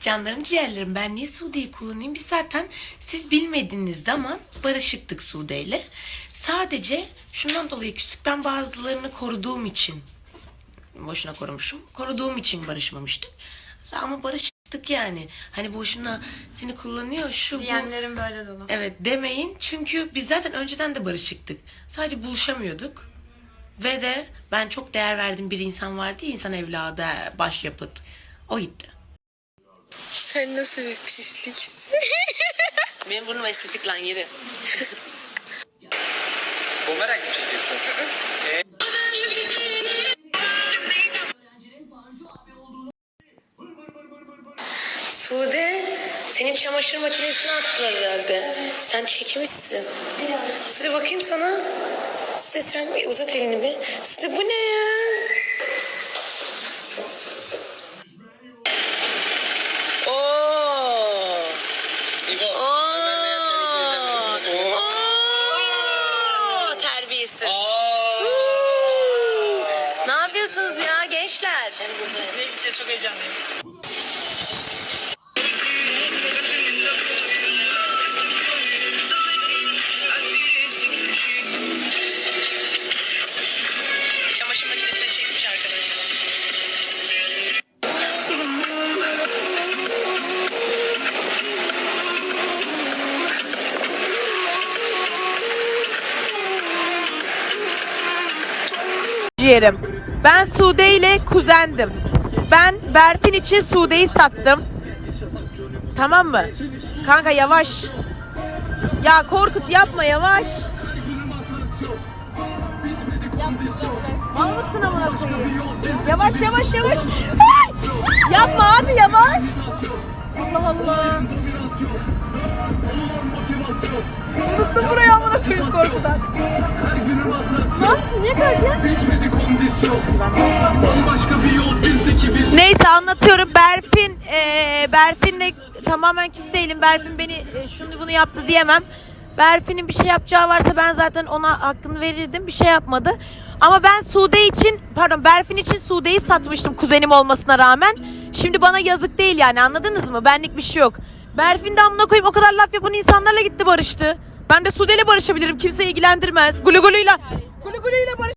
Canlarım ciğerlerim ben niye Sude'yi kullanayım? Biz zaten siz bilmediğiniz zaman barışıktık Sude ile. Sadece şundan dolayı küstük. Ben bazılarını koruduğum için boşuna korumuşum. Koruduğum için barışmamıştık. Ama barıştık yani. Hani boşuna seni kullanıyor şu bu. Diyenlerin böyle dolu. Evet demeyin çünkü biz zaten önceden de barışıktık. Sadece buluşamıyorduk. Ve de ben çok değer verdiğim bir insan vardı ya insan evladı başyapıt. O gitti. Sen nasıl bir pisliksin? Benim burnum estetik lan yeri. Bumerang mı çekiyorsun? Ee, Sude senin çamaşır makinesine attılar herhalde. Sen çekmişsin. Biraz. Sude bakayım sana. Sude sen uzat elini bir. Sude bu ne Aa. Ne yapıyorsunuz ya gençler? Ne gideceğiz çok heyecanlıyım. Ciğerim. Ben Sude ile kuzendim. Ben Berfin için Sude'yi sattım. Tamam mı? Kanka yavaş. Ya Korkut yapma yavaş. Mal mısın amına? Yavaş yavaş yavaş. Yapma abi yavaş. Allah Allah. Unuttum burayı amına koyayım korkudan. Yaptın? Niye kalktın? Neyse anlatıyorum. Berfin, eee Berfin'le tamamen küs değilim. Berfin beni e, şunu bunu yaptı diyemem. Berfin'in bir şey yapacağı varsa ben zaten ona hakkını verirdim. Bir şey yapmadı. Ama ben Sude için, pardon Berfin için Sude'yi satmıştım kuzenim olmasına rağmen. Şimdi bana yazık değil yani anladınız mı? Benlik bir şey yok. Berfin de amına koyayım o kadar laf yapan insanlarla gitti barıştı. Ben de Sude ile barışabilirim. Kimse ilgilendirmez. Gulu guluyla. Gulu guluyla barış.